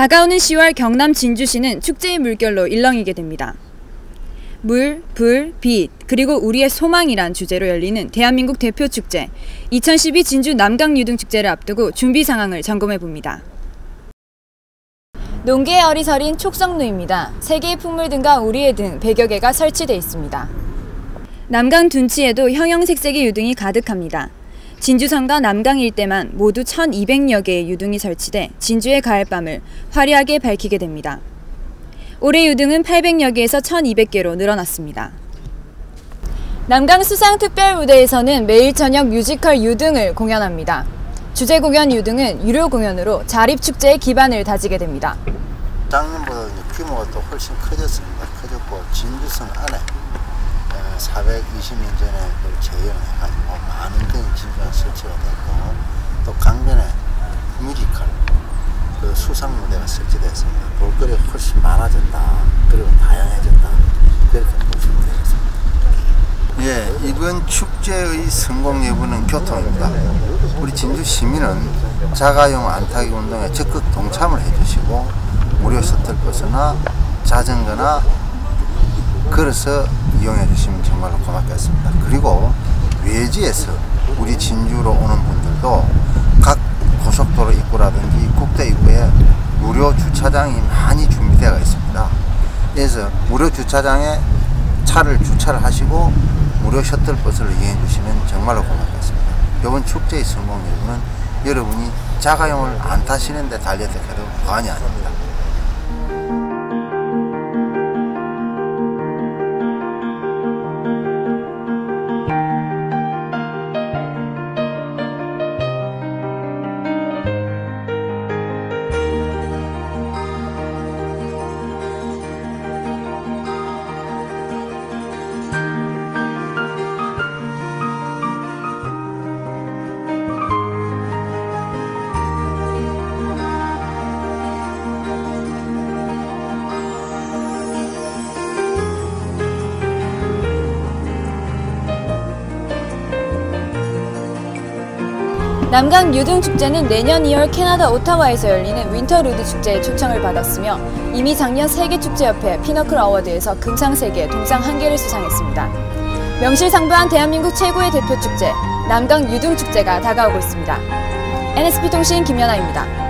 다가오는 10월 경남 진주시는 축제의 물결로 일렁이게 됩니다. 물, 불, 빛, 그리고 우리의 소망이란 주제로 열리는 대한민국 대표 축제 2012 진주 남강 유등 축제를 앞두고 준비 상황을 점검해 봅니다. 농계의 어리설인 촉성루입니다. 세 개의 풍물 등과 우리의 등 100여 개가 설치되어 있습니다. 남강 둔치에도 형형색색의 유등이 가득합니다. 진주성과 남강 일대만 모두 1200여 개의 유등이 설치돼 진주의 가을밤을 화려하게 밝히게 됩니다. 올해 유등은 800여 개에서 1200개로 늘어났습니다. 남강 수상특별 무대에서는 매일 저녁 뮤지컬 유등을 공연합니다. 주제 공연 유등은 유료 공연으로 자립축제의 기반을 다지게 됩니다. 작년보다 규모가 또 훨씬 커졌습니다. 커졌고 진주성 안에 420년 전에 그걸 재현해가지고 많은 등이 진주가 설치가 됐고 또 강변에 뮤지컬 그 수상 무대가 설치됐습니다. 볼거리가 훨씬 많아졌다. 그리고 다양해졌다. 그렇게 보시면 되겠습니다. 예, 이번 축제의 성공 여부는 교통입니다. 우리 진주 시민은 자가용 안타기 운동에 적극 동참을 해주시고 무료 셔틀버스나 자전거나 걸어서 이용해 주시면 정말로 고맙겠습니다. 그리고 외지에서 우리 진주로 오는 분들도 각 고속도로 입구라든지 국대 입구에 무료 주차장이 많이 준비되어 있습니다. 그래서 무료 주차장에 차를 주차를 하시고 무료 셔틀버스를 이용해 주시면 정말로 고맙겠습니다. 이번 축제의 성공 여부는 여러분이 자가용을 안 타시는데 달려도 과언이 아닙니다. 남강 유등 축제는 내년 2월 캐나다 오타와에서 열리는 윈터 루드 축제에 초청을 받았으며 이미 작년 세계축제협회 피너클 어워드에서 금상 3개, 동상 1개를 수상했습니다. 명실상부한 대한민국 최고의 대표 축제 남강 유등 축제가 다가오고 있습니다. NSP 통신 김연아입니다.